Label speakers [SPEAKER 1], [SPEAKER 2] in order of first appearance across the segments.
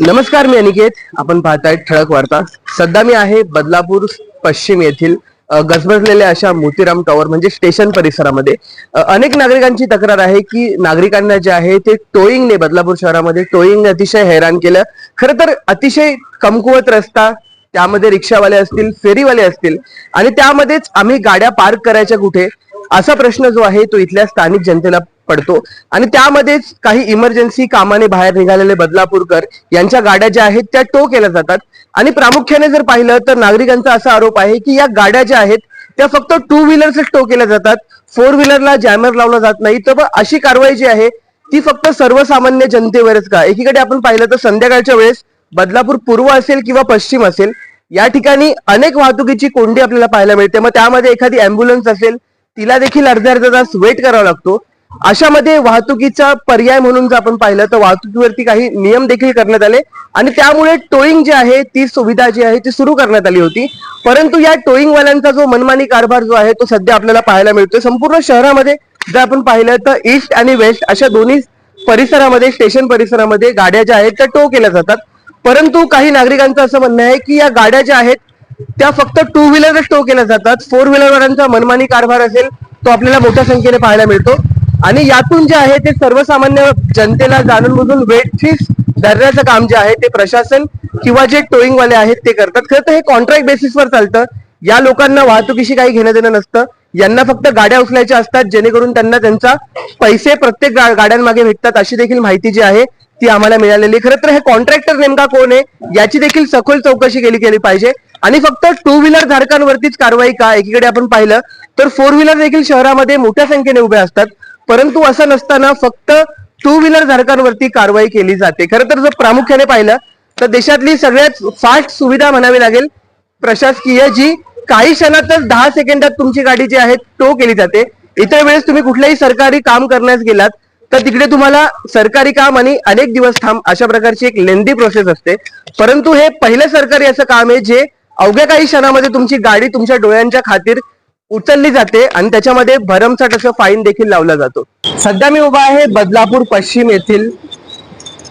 [SPEAKER 1] नमस्कार मी अनिकेत. आपण पाहताय ठळक वार्ता. सध्या मी आहे बदलापूर पश्चिम येथील गजबजलेल्या अशा मोतीराम टॉवर म्हणजे स्टेशन परिसरामध्ये. अनेक नागरिकांची तक्रार आहे की नागरिकांना जे आहे ते टोईंगने बदलापूर शहरामध्ये टोईंग अतिशय हैराण केलं. खरं तर अतिशय कमकुवत रस्ता त्यामध्ये रिक्षावाले असतील फेरीवाले असतील आणि त्यामध्येच आम्ही गाड्या पार्क करायच्या कुठे? असा प्रश्न जो आहे तो इथल्या स्थानिक जनतेला पडतो. आणि त्यामध्येच काही इमर्जन्सी कामाने बाहेर निघालेले बदलापूरकर यांच्या गाड्या ज्या आहेत त्या टो केल्या जातात. आणि प्रामुख्याने जर पाहिलं तर नागरिकांचा असा आरोप आहे की या गाड्या ज्या आहेत त्या फक्त टू व्हीलरच टो केल्या जातात. फोर व्हीलरला जॅमर लावला जात नाही. तर मग अशी कारवाई जी आहे ती फक्त सर्वसामान्य जनतेवरच का? एकीकडे आपण पाहिलं तर संध्याकाळच्या वेळेस बदलापूर पूर्व असेल किंवा पश्चिम असेल या ठिकाणी अनेक वाहतुकीची कोंडी आपल्याला पाहायला मिळते. मग त्यामध्ये एखादी अँब्युलन्स असेल तिला देखील अर्ध्या अर्धा तास वेट करावा लागतो. अशामध्ये वाहतुकीचा पर्याय म्हणून जर आपण पाहिलं तर वाहतुकीवरती काही नियम देखील करण्यात आले. आणि त्यामुळे टोईंग जी आहे ती सुविधा जी आहे ती सुरू करण्यात आली होती. परंतु या टोईंग वाल्यांचा जो मनमानी कारभार जो आहे तो सध्या आपल्याला पाहायला मिळतोय. संपूर्ण शहरामध्ये जर आपण पाहिलं तर ईस्ट आणि वेस्ट अशा दोन्ही परिसरामध्ये स्टेशन परिसरामध्ये गाड्या ज्या आहेत त्या टो केल्या जातात. परंतु काही नागरिकांचं असं म्हणणं आहे की या गाड्या ज्या आहेत त्या फक्त टू व्हीलरच टो केल्या जातात. फोर व्हीलरवाल्यांचा मनमानी कारभार असेल तो आपल्याला मोठ्या संख्येने पाहायला मिळतो. आणि यातून जे आहे ते सर्वसामान्य जनतेला जाणून बुजून वेट फीस धरण्याचं काम जे आहे ते प्रशासन किंवा जे टोईंग वाले आहेत ते करतात. खरं तर हे कॉन्ट्रॅक्ट बेसिसवर चालतं. या लोकांना वाहतुकीशी काही घेणं देणं नसतं. यांना फक्त गाड्या उचलायच्या असतात जेणेकरून त्यांना त्यांचा पैसे प्रत्येक गाड्यांमागे भेटतात अशी देखील माहिती जी आहे ती आम्हाला मिळालेली. खरं तर हे कॉन्ट्रॅक्टर नेमका कोण आहे याची देखील सखोल चौकशी केली गेली पाहिजे. आणि फक्त टू व्हीलर धारकांवरतीच कारवाई का एकीकडे आपण पाहिलं तर फोर व्हीलर देखील शहरामध्ये मोठ्या संख्येने उभे असतात. परंतु असं नसताना फक्त टू व्हीलर धारकांवरती कारवाई केली जाते. खरं तर जर प्रामुख्याने पाहिलं तर देशातली सगळ्यात फास्ट सुविधा म्हणावी लागेल प्रशासकीय जी काही क्षणातच दहा सेकंदात तुमची गाडी जी आहे टो केली जाते. इतर वेळेस तुम्ही कुठल्याही सरकारी काम करण्यास गेलात तर तिकडे तुम्हाला सरकारी काम आणि अनेक दिवस थांब अशा प्रकारची एक लेंदी प्रोसेस असते. परंतु हे पहिलं सरकारी असं काम आहे जे अवघ्या काही क्षणामध्ये तुमची गाडी तुमच्या डोळ्यांच्या खातीर उचलली जाते आणि त्याच्यामध्ये भरमसाठ असं फाईन देखील लावला जातो. सध्या मी उभा आहे बदलापूर पश्चिम येथील.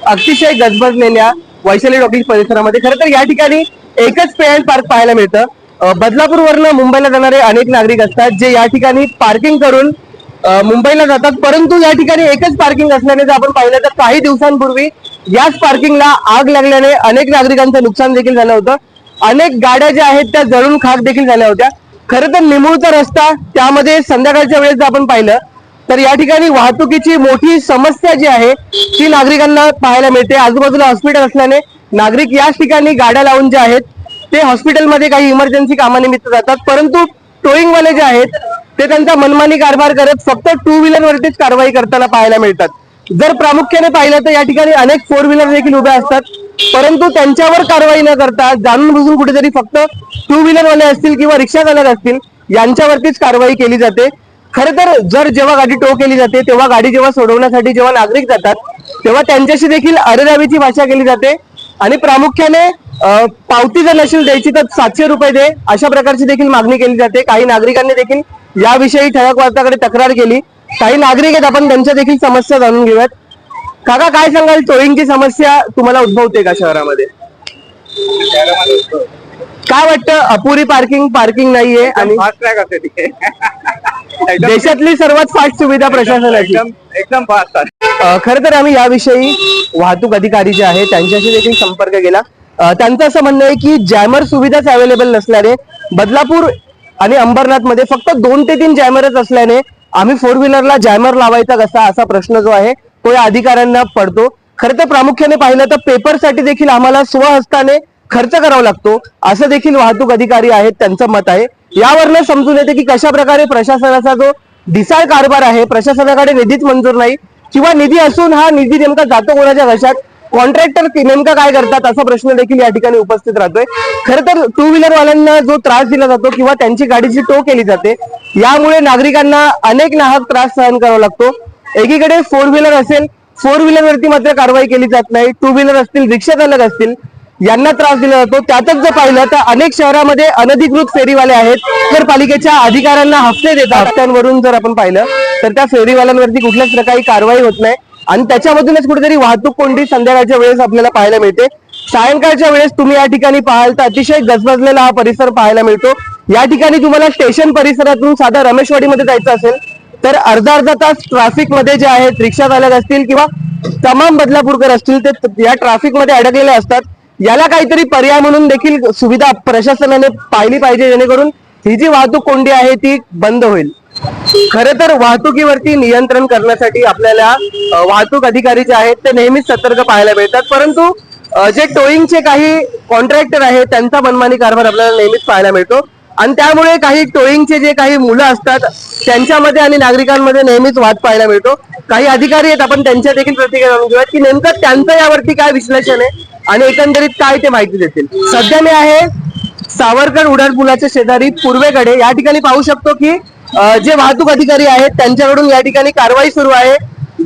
[SPEAKER 1] अतिशय गजबजलेल्या वैशाली टॉकीज परिसरामध्ये. खरं तर या ठिकाणी एकच पेअर पार्क पाहायला मिळतं. बदलापूर बदलापूरवरनं मुंबईला जाणारे अनेक नागरिक असतात जे या ठिकाणी पार्किंग करून मुंबईला जातात. परंतु या ठिकाणी एकच पार्किंग असल्याने जर आपण पाहिलं तर काही दिवसांपूर्वी याच पार्किंगला आग लागल्याने अनेक नागरिकांचं नुकसान देखील झालं होतं. अनेक गाड्या ज्या आहेत त्या जळून खाक देखील झाल्या होत्या. खरं तर निमुळचा रस्ता त्यामध्ये संध्याकाळच्या वेळेस जर आपण पाहिलं तर या ठिकाणी वाहतुकीची मोठी समस्या जी आहे ती नागरिकांना पाहायला मिळते. आजूबाजूला हॉस्पिटल असल्याने नागरिक याच ठिकाणी गाड्या लावून जे आहेत ते हॉस्पिटलमध्ये काही इमर्जन्सी कामानिमित्त जातात. परंतु टोईंग वाले जे आहेत ते त्यांचा मनमानी कारभार करत फक्त टू व्हीलर वरतीच कारवाई करताना पाहायला मिळतात. जर प्रामुख्याने पाहिलं तर या ठिकाणी अनेक फोर व्हीलर देखील उभ्या असतात. परंतु त्यांच्यावर कारवाई न करता जाणून बुजून कुठेतरी फक्त टू व्हीलर वाले असतील किंवा रिक्षावाल्या असतील यांच्यावरतीच कारवाई केली जाते. खरं तर जर जेव्हा गाडी टो केली जाते तेव्हा गाडी जेव्हा सोडवण्यासाठी जेव्हा नागरिक जातात तेव्हा त्यांच्याशी देखील अरेरावीची भाषा केली जाते. आणि प्रामुख्याने पावती जर नसेल द्यायची तर सातशे रुपये दे अशा प्रकारची देखील मागणी केली जाते. काही नागरिकांनी देखील याविषयी ठळक वार्ताकडे तक्रार केली. काही नागरिक आहेत आपण त्यांच्या देखील समस्या जाणून घेऊयात. काका काय सांगाल? टोईंगची समस्या तुम्हाला उद्भवते का शहरामध्ये? काय वाटतं? अपुरी पार्किंग पार्किंग नाहीये आणि
[SPEAKER 2] फास्ट ट्रॅक असते तिथे
[SPEAKER 1] देशातली सर्वात फास्ट सुविधा प्रशासनाची.
[SPEAKER 2] एकदम एकदम फास्ट
[SPEAKER 1] खरं तर आम्ही याविषयी वाहतूक अधिकारी जे आहे त्यांच्याशी देखील संपर्क केला. त्यांचं असं म्हणणं आहे की जॅमर सुविधाच अवेलेबल नसल्याने बदलापूर आणि अंबरनाथमध्ये फक्त दोन ते तीन जॅमरच असल्याने आम्ही फोर व्हीलरला जॅमर लावायचा कसा असा प्रश्न जो आहे तो या अधिकाऱ्यांना पडतो? खरं तर प्रामुख्याने पाहिलं तर पेपरसाठी देखील आम्हाला स्वहस्ताने खर्च करावा लागतो. असं देखील वाहतूक अधिकारी आहेत त्यांचं मत आहे. यावरनं समजून येते की कशा प्रकारे प्रशासनाचा जो दिसाळ कारभार आहे प्रशासनाकडे निधीच मंजूर नाही किंवा निधी असून हा निधी नेमका जातो कोणाच्या घशात? कॉन्ट्रॅक्टर नेमका काय करतात असा प्रश्न देखील या ठिकाणी उपस्थित राहतोय. खरं तर टू व्हीलर वाल्यांना जो त्रास दिला जातो किंवा त्यांची गाडीची टो केली जाते यामुळे नागरिकांना अनेक नाहक त्रास सहन करावा लागतो. एकीकडे फोर व्हीलर असेल फोर व्हीलर वरती मात्र कारवाई केली जात नाही टू व्हीलर असतील रिक्षा चालक असतील यांना त्रास दिला जातो. त्यातच जर पाहिलं तर अनेक शहरामध्ये अनधिकृत फेरीवाले आहेत. तर पालिकेच्या अधिकाऱ्यांना हफ्ते देतात. हफ्त्यांवरून जर आपण पाहिलं तर त्या फेरीवाल्यांवरती कुठल्याच प्रकारे कारवाई होत नाही. आणि त्याच्यामधूनच कुठेतरी वाहतूक कोंडी संध्याकाळच्या वेळेस आपल्याला पाहायला मिळते. सायंकाळच्या वेळेस तुम्ही या ठिकाणी पाहाल तर अतिशय गजबजलेला हा परिसर पाहायला मिळतो. या ठिकाणी तुम्हाला स्टेशन परिसरातून साधा रमेशवाडीमध्ये जायचं असेल तर अर्धा अर्धा तास ट्रॅफिकमध्ये जे आहेत रिक्षा चालक असतील किंवा तमाम बदलापूरकर असतील ते या ट्रॅफिकमध्ये अडकलेले असतात. याला काहीतरी पर्याय म्हणून देखील सुविधा प्रशासनाने पाहिली पाहिजे जेणेकरून ही जी वाहतूक कोंडी आहे ती बंद होईल. खर तर वाहतुकीवरती नियंत्रण करण्यासाठी आपल्याला वाहतूक अधिकारी जे आहेत ते नेहमीच सतर्क पाहायला मिळतात. परंतु जे टोईंगचे काही कॉन्ट्रॅक्टर आहेत त्यांचा मनमानी कारभार आपल्याला नेहमीच पाहायला मिळतो. आणि त्यामुळे काही टोईंगचे जे काही मुलं असतात त्यांच्यामध्ये आणि नागरिकांमध्ये नेहमीच वाद पाहायला मिळतो. काही अधिकारी आहेत आपण त्यांच्या देखील प्रतिक्रिया जाणून घेऊयात की नेमकं त्यांचं यावरती काय विश्लेषण आहे आणि एकंदरीत काय ते माहिती देतील. सध्या मी आहे सावरकर उड्डाण पुलाच्या शेजारी पूर्वेकडे. या ठिकाणी पाहू शकतो की जे वाहतूक अधिकारी आहेत त्यांच्याकडून या ठिकाणी कारवाई सुरू आहे.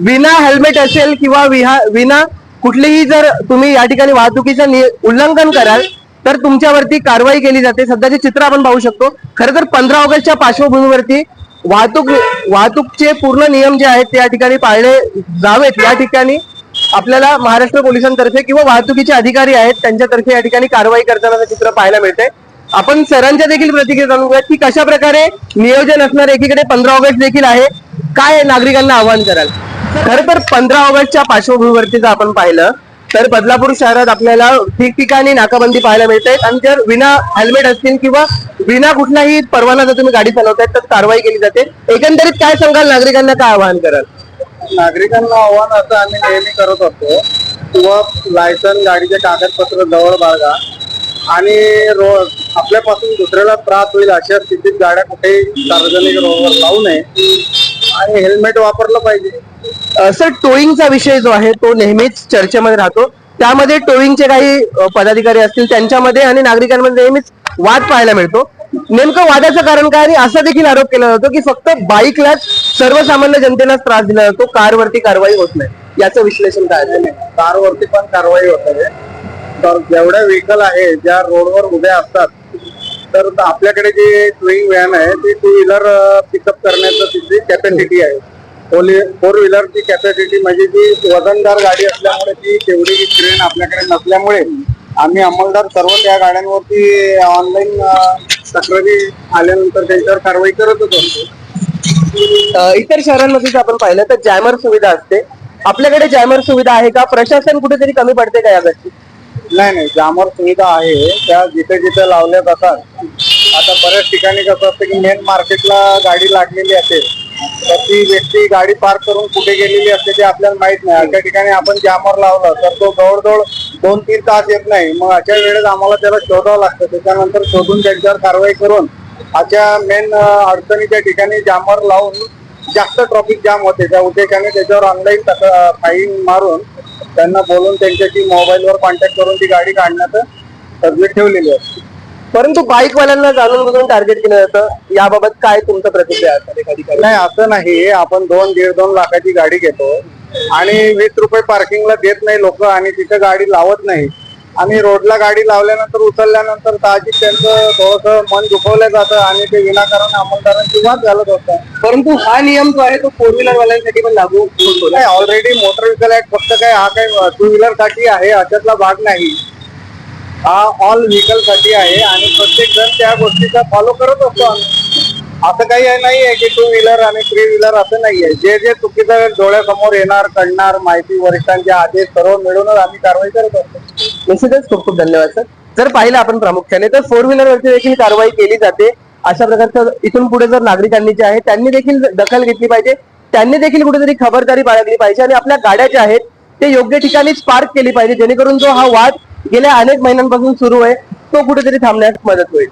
[SPEAKER 1] विना हेल्मेट असेल किंवा विहा- विना कुठलीही जर तुम्ही या ठिकाणी वाहतुकीचं उल्लंघन कराल तर तुमच्यावरती कारवाई केली जाते. सध्याचे चित्र आपण पाहू शकतो. खरं तर पंधरा ऑगस्टच्या पार्श्वभूमीवरती वाहतूक वाहतूकचे पूर्ण नियम जे आहेत ते या ठिकाणी पाळले जावेत. या ठिकाणी आपल्याला महाराष्ट्र पोलिसांतर्फे किंवा वाहतुकीचे अधिकारी आहेत त्यांच्यातर्फे या ठिकाणी कारवाई करताना चित्र पाहायला मिळते आपण सरांच्या देखील प्रतिक्रिया जाणून घेऊयात की कशा प्रकारे नियोजन असणार एकीकडे पंधरा ऑगस्ट देखील आहे. काय नागरिकांना आवाहन कराल? खरं तर पंधरा ऑगस्टच्या पार्श्वभूमीवरती जर आपण पाहिलं तर बदलापूर शहरात आपल्याला ठिकठिकाणी नाकाबंदी पाहायला मिळते. आणि जर विना हेल्मेट असतील किंवा विना कुठलाही परवाना जर तुम्ही गाडी चालवतायत तर कारवाई केली जाते. एकंदरीत काय सांगाल? नागरिकांना काय आवाहन कराल?
[SPEAKER 2] नागरिकांना आव्हान असं आम्ही नेहमी करत असतो किंवा लायसन गाडीचे कागदपत्र जवळ बाळगा. आणि रोड आपल्यापासून दुसऱ्याला त्रास होईल अशा स्थितीत गाड्या कुठेही सार्वजनिक रोडवर लावू नये. आणि हेल्मेट वापरलं पाहिजे.
[SPEAKER 1] सर टोईंगचा विषय जो आहे तो नेहमीच चर्चेमध्ये राहतो. त्यामध्ये टोईंगचे काही पदाधिकारी असतील त्यांच्यामध्ये आणि नागरिकांमध्ये नेहमीच वाद पाहायला मिळतो. नेमकं वादाचं कारण काय आणि असा देखील आरोप केला जातो की फक्त बाईकलाच सर्वसामान्य जनतेलाच त्रास दिला जातो कारवरती कारवाई होत नाही. याचं विश्लेषण काय
[SPEAKER 2] कारवरती पण कारवाई होत आहे. तर जेवढ्या व्हेकल आहे ज्या रोडवर उभ्या असतात तर आपल्याकडे जे टुईंग व्हॅन आहे ती टू व्हीलर पिकअप करण्याचं तिची कॅपॅसिटी आहे. फोर व्हीलरची कॅपॅसिटी म्हणजे जी वजनदार गाडी असल्यामुळे ती तेवढी ट्रेन आपल्याकडे नसल्यामुळे आम्ही अंमलदार सर्व त्या गाड्यांवरती ऑनलाईन तक्रारी आल्यानंतर त्यांच्यावर कारवाई करतच असतो
[SPEAKER 1] इतर शहरांमध्ये जर आपण पाहिलं तर जॅमर सुविधा असते. आपल्याकडे जॅमर सुविधा आहे का? प्रशासन कुठेतरी कमी पडते का या गोष्टी
[SPEAKER 2] नाही नाही जामर सुविधा आहे. त्या जिथे जिथे लावल्या जातात. आता बऱ्याच ठिकाणी कसं असतं की मेन मार्केटला गाडी लागलेली असेल तर ती व्यक्ती गाडी पार्क करून कुठे गेलेली असते ते आपल्याला माहीत नाही. अशा ठिकाणी आपण जामर लावलं तर तो जवळजवळ दोन तीन तास येत नाही. मग अशा वेळेस आम्हाला त्याला शोधावं लागतं. त्याच्यानंतर शोधून त्यांच्यावर कारवाई करून अशा मेन अडचणीच्या ठिकाणी जामर लावून जास्त ट्रॉफिक जाम होते. त्या उद्देशाने त्याच्यावर ऑनलाईन फाईन मारून त्यांना बोलून त्यांच्याशी मोबाईलवर कॉन्टॅक्ट करून ती गाडी काढण्याचं तजवीज ठेवलेली असते
[SPEAKER 1] परंतु बाईकवाल्यांना जाणून बुजून टार्गेट केलं जातं याबाबत काय तुमचं प्रतिक्रिया एखादी?
[SPEAKER 2] नाही असं नाही. आपण दोन दीड दोन लाखाची गाडी घेतो आणि वीस रुपये पार्किंगला देत नाही लोक आणि तिथे गाडी लावत नाही. आणि रोडला गाडी लावल्यानंतर उचलल्यानंतर साहजिक त्यांचं थोडस मन दुखवलं जातं आणि ते विनाकारण अंमलदारांची वाद घालत असतात
[SPEAKER 1] परंतु हा नियम जो आहे तो फोर व्हीलर वाल्यांसाठी पण लागू होतो?
[SPEAKER 2] नाही ऑलरेडी मोटर व्हेकल ऍक्ट फक्त काय हा काय टू व्हीलरसाठी आहे अशातला भाग नाही. हा ऑल व्हेकलसाठी आहे आणि प्रत्येक जण त्या गोष्टीचा फॉलो करत असतो आम्ही. असं काही नाही आहे की टू व्हीलर आणि थ्री व्हीलर असं नाहीये. जे जे चुकीचं डोळ्यासमोर येणार कळणार माहिती वरिष्ठांचे आदेश सर्व मिळूनच आम्ही कारवाई करत असतो.
[SPEAKER 1] निश्चितच खूप खूप धन्यवाद सर जर पाहिलं आपण प्रामुख्याने तर फोर व्हीलर वरती देखील कारवाई केली जाते. अशा प्रकारचं इथून पुढे जर नागरिकांनी जे आहे त्यांनी देखील दखल घेतली पाहिजे. त्यांनी देखील कुठेतरी खबरदारी बाळगली पाहिजे आणि आपल्या गाड्या ज्या आहेत ते योग्य ठिकाणीच पार्क केली पाहिजे. जेणेकरून जो हा वाद गेल्या अनेक महिन्यांपासून सुरू आहे तो कुठेतरी थांबण्यास मदत होईल.